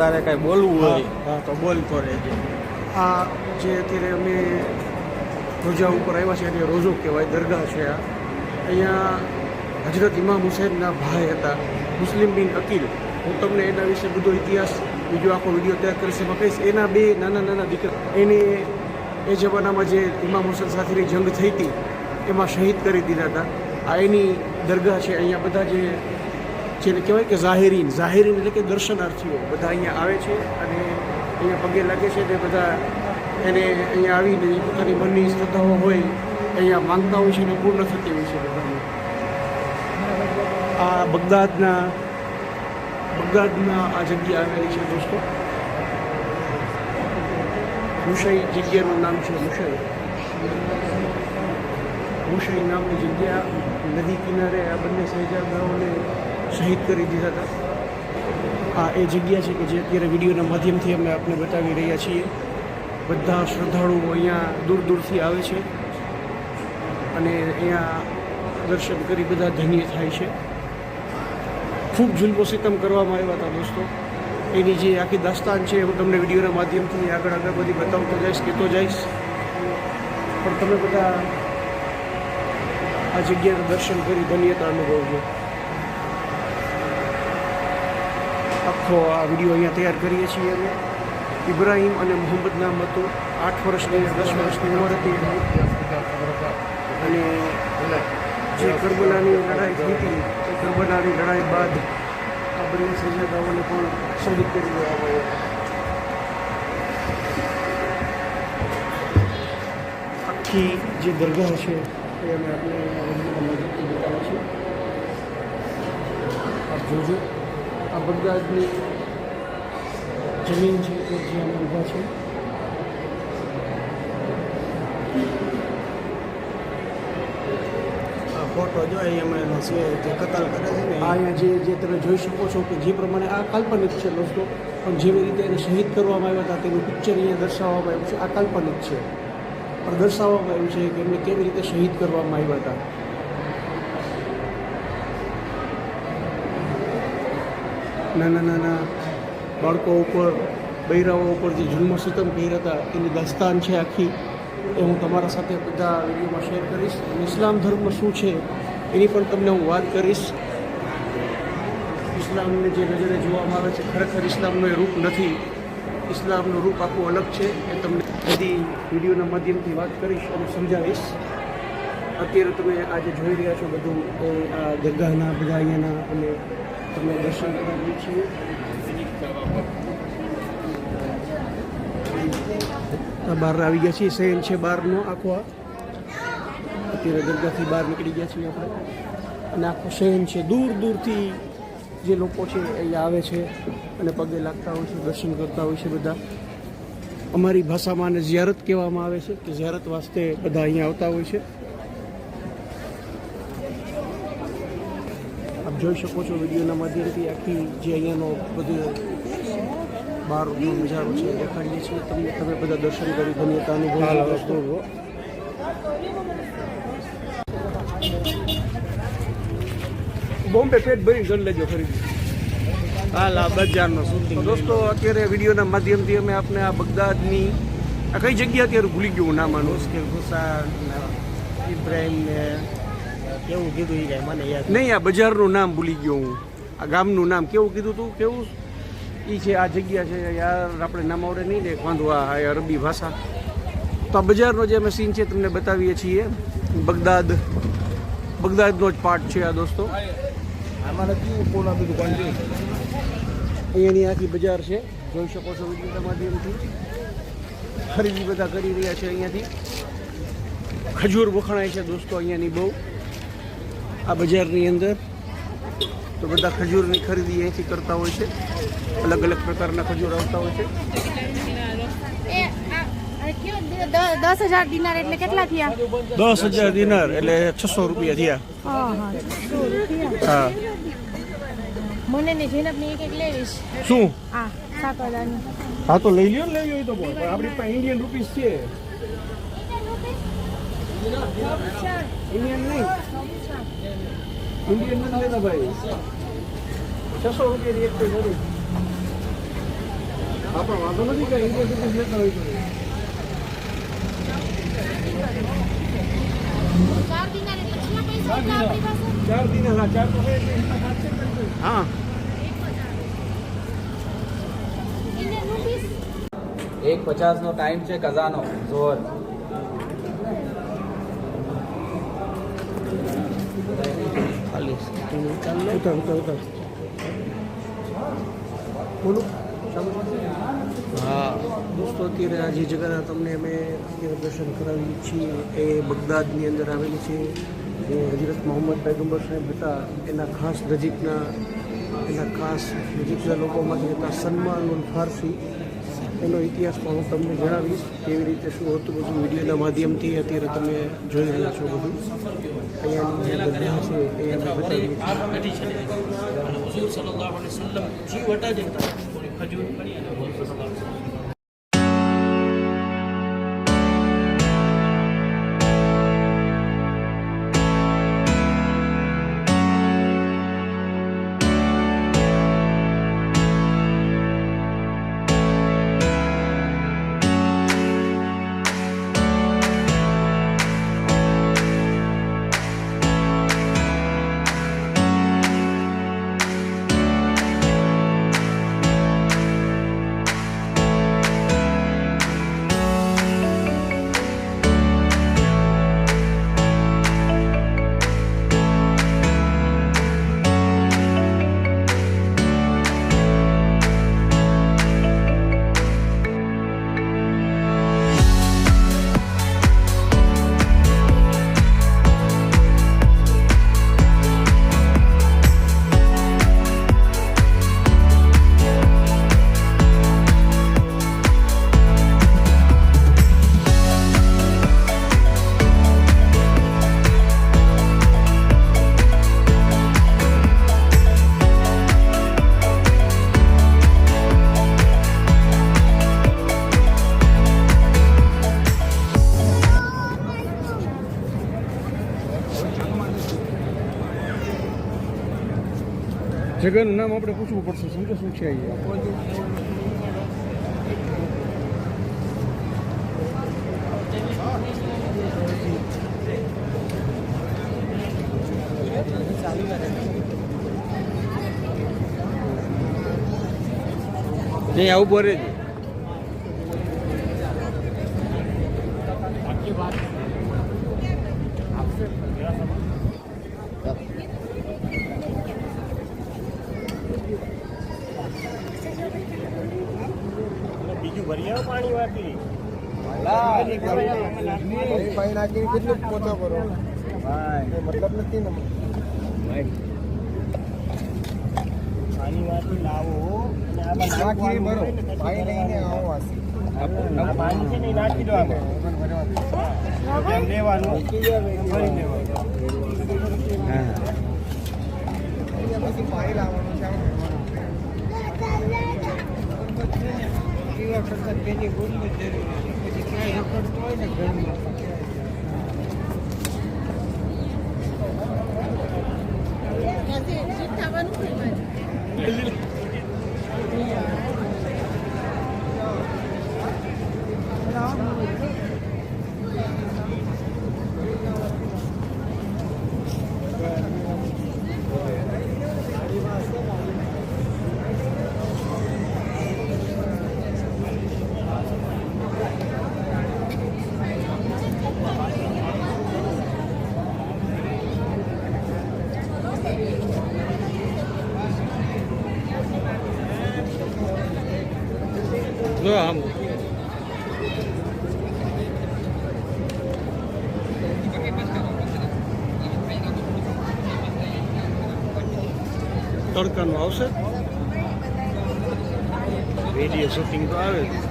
તારે કાંઈ બોલવું હોય? હા તો બોલ તો રહેજે. આ જે અત્યારે અમે રોજા ઉપર આવ્યા છે એટલે રોજો કહેવાય દરગાહ છે આ. અહીંયા હજરત ઇમામ હુસેનના ભાઈ હતા મુસ્લિમ બિન અકીલ. હું તમને એના વિશે બધો ઇતિહાસ બીજો આખો વીડિયો તૈયાર કરીશ એમાં કહીશ એના બે નાના નાના દીકરા. એને એ જમાનામાં જે ઇમામ હુસેન સાથેની જંગ થઈ હતી એમાં શહીદ કરી દીધા હતા. આ એની દરગાહ છે અહીંયા બધા જે જેને કહેવાય કે ઝાહેરીન. ઝાહેરીન એટલે કે દર્શનાર્થીઓ. બધા અહીંયા આવે છે અને અહીંયા પગે લાગે છે ને બધા એને અહીંયા આવીને પોતાની મનની શ્રદ્ધાઓ હોય, અહીંયા માંગતા હોય છે અને પૂર્ણ થતી હોય છે બધાની. આ બગદાદના બગદાદના આ જગ્યા આવેલી છે દોસ્તો. મુશઈ જગ્યાનું નામ છે મુશઈ. મુશઈ નામની જગ્યા નદી કિનારે આ બંને શહેજાદાઓને શહીદ કરી દીધા હતા. આ એ જગ્યા છે કે જે અત્યારે વિડીયોના માધ્યમથી અમે આપને બતાવી રહ્યા છીએ. બધા શ્રદ્ધાળુઓ અહીંયા દૂર દૂરથી આવે છે અને અહીંયા દર્શન કરી બધા ધન્ય થાય છે. ખૂબ જુલ્મો સિતમ કરવામાં આવ્યા હતા દોસ્તો. એની જે આખી દાસ્તાન છે હું તમને વિડીયોના માધ્યમથી આગળ આગળ બધી બતાવતો જઈશ, કહેતો જઈશ. પણ તમે બધા આ જગ્યાના દર્શન કરી ધન્યતા અનુભવજો. આખો આ વીડિયો અહીંયા તૈયાર કરીએ છીએ અમે. ઇબ્રાહીમ અને મોહમ્મદ નામ હતું આઠ વર્ષની દસ વર્ષની ઉંમર હતી અને જે કરબલાની લડાઈ થઈ હતી કરબલાની લડાઈ બાદ આ બંને સજાદાઓને પણ શહીદ કરી દેવામાં આવ્યા. આખી જે દરગાહ છે, એ અમે આપણે આપ જોજો. આ બગદાદની જમીન છે કે જે અમે ઊભા છે. આ ફોટો જો અહીંયા છે જે કતલ કરે છે ને આ અહીંયા જે જે તમે જોઈ શકો છો કે જે પ્રમાણે આ કાલ્પનિક છે દોસ્તો પણ જેવી રીતે એને શહીદ કરવામાં આવ્યા હતા તેનું પિક્ચર અહીંયા દર્શાવવામાં આવ્યું છે આ કાલ્પનિક છે. પણ દર્શાવવામાં આવ્યું છે કે એમને કેવી રીતે શહીદ કરવામાં આવ્યા હતા. નાના નાના બાળકો ઉપર, બૈરાઓ ઉપર જે જુલ્મ સિતમ કર્યા હતા, એની દાસ્તાન છે આખી. એ હું તમારા સાથે બધા વિડીયોમાં શેર કરીશ. ઇસ્લામ ધર્મ શું છે, એની પણ તમને હું વાત કરીશ. ઇસ્લામને જે નજરે જોવામાં આવે છે, ખરેખર ઇસ્લામનું એ રૂપ નથી. ઇસ્લામનું રૂપ આખું અલગ છે. એ તમને બધી વિડીયોના માધ્યમથી વાત કરીશ અને સમજાવીશ. અત્યારે તમે આજે જોઈ રહ્યા છો બધું આ દરગાહના, બધા અહીંયાના અને તમે દર્શન કરાવીએ છીએ. બહાર આવી ગયા છીએ. સૈન છે બહારનો આખો આ. અત્યારે દરગાહથી બહાર નીકળી ગયા છીએ આપણે. અને આખો શહેન છે. દૂર દૂરથી જે લોકો છે અહીંયા આવે છે અને પગે લાગતા હોય છે, દર્શન કરતા હોય છે બધા. અમારી ભાષામાં આને ઝિયારત કહેવામાં આવે છે કે ઝિયારત વાસ્તે બધા અહીંયા આવતા હોય છે. જોઈ શકો છો વિડીયોના માધ્યમથી આખી જે અહીંયાનો બધું બહારનો નજારો છે દેખાડીએ છીએ. તમને તમે બધા દર્શન કરી ધન્યતા અનુભવ બોમ્બે પેટ ભરી ગણ લેજો ખરીદી. હાલ આ બજારનો શૂટિંગ દોસ્તો અત્યારે વિડીયોના માધ્યમથી અમે આપને આ બગદાદની આ કઈ જગ્યા અત્યારે ભૂલી ગયું નામ આનું? મુશ્કેલ ઇબ્રાહિમ ને કેવું કીધું એ કાંઈ? મને યાદ નહીં આ બજારનું નામ ભૂલી ગયો હું. આ ગામનું નામ કેવું કીધું તું? કેવું? એ છે આ જગ્યા છે યાર આપણે નામ આવડે નહીં ને વાંધો આ અરબી ભાષા. તો આ બજારનો જે અમે સીન છે તમને બતાવીએ છીએ. બગદાદ. બગદાદનો જ પાર્ટ છે આ દોસ્તો. આમાં કેવું કોના બધું કોણ છે અહીંયાની આખી બજાર છે. જોઈ શકો છો વિડીયોના માધ્યમથી. ખરીદી બધા કરી રહ્યા છે અહીંયાથી. ખજૂર વખણાય છે દોસ્તો અહીંયાની બહુ. આ બજારની અંદર તો બધા ખજૂરની ખરીદી અહીંથી કરતા હોય છે. અલગ અલગ પ્રકારના ખજૂર આવતા હોય છે. દસ હજાર દિનાર એટલે કેટલા થયા? દસ હજાર દિનાર એટલે છસો રૂપિયા થયા. હા હા સો રૂપિયા. હા. મને ને જેનબ એક એક લેવીશ. શું? હા સાત હજારની હા તો લઈ લ્યો ને લેવી હોય તો આપણી પાસે ઇન્ડિયન રૂપીસ છે. ઇન્ડિયન નહીં ઇન્ડિયન નથી લેતા ભાઈ છસો રૂપિયાની એક તો જરૂર હા પણ વાંધો નથી કે યુનિવર્સિટી લેતા હોય તો ચાર દિનાર એટલે કેટલા પૈસા હતા આપણી પાસે ચાર દિન હા ચાર તો હોય એટલે એના સાથે કરી દો. હા ઇન્ડિયન રૂપીસ એક પચાસનો ટાઈમ છે કઝાનો જોર ઉતાર ઉતાર ઉતાર. બોલો. હા, દોસ્તો, અત્યારે આ જે જગ્યાના તમને અમે અત્યારે દર્શન કરાવીએ છીએ, એ બગદાદની અંદર આવેલી છે, જે હજરત મોહમ્મદ પૈગંબર સાહેબ હતા, એના ખાસ નજીકના, એના ખાસ નજીકના લોકોમાંથી હતા, સન્માન ફારસી. એનો ઇતિહાસ પણ હું તમને જણાવીશ, કેવી રીતે શું હતું બધું વિડીયોના માધ્યમથી અત્યારે તમે જોઈ રહ્યા છો બધું. અહીંયાની જે દરગાહ છે એ અમે બતાવીએ જગ્યાનું નામ આપણે પૂછવું પડશે. સમજો શું છે અહીંયા? આવું બોરે છે. ભરી આવો પાણી વાટી પાણી નાખીને કેટલું પોતો કરો. ભાઈ. મતલબ નથી ને પાણી લાવો નાખીને ભરો. પાણી લઈને આવો વાસી પાણી છે ને નાખી દો આમાં. લેવાનું ભરી લેવાનું પછી પાણી લાવવાનું છે આમ પીવા કરતાં પેલી જ જરૂરી પછી ક્યાંય હકડતું હોય ને ઘરમાં. ત્યાંથી થવાનું થઈ ગયું જો આમ તડકાનું આવશે વીડિયો શૂટિંગ તો આવે જ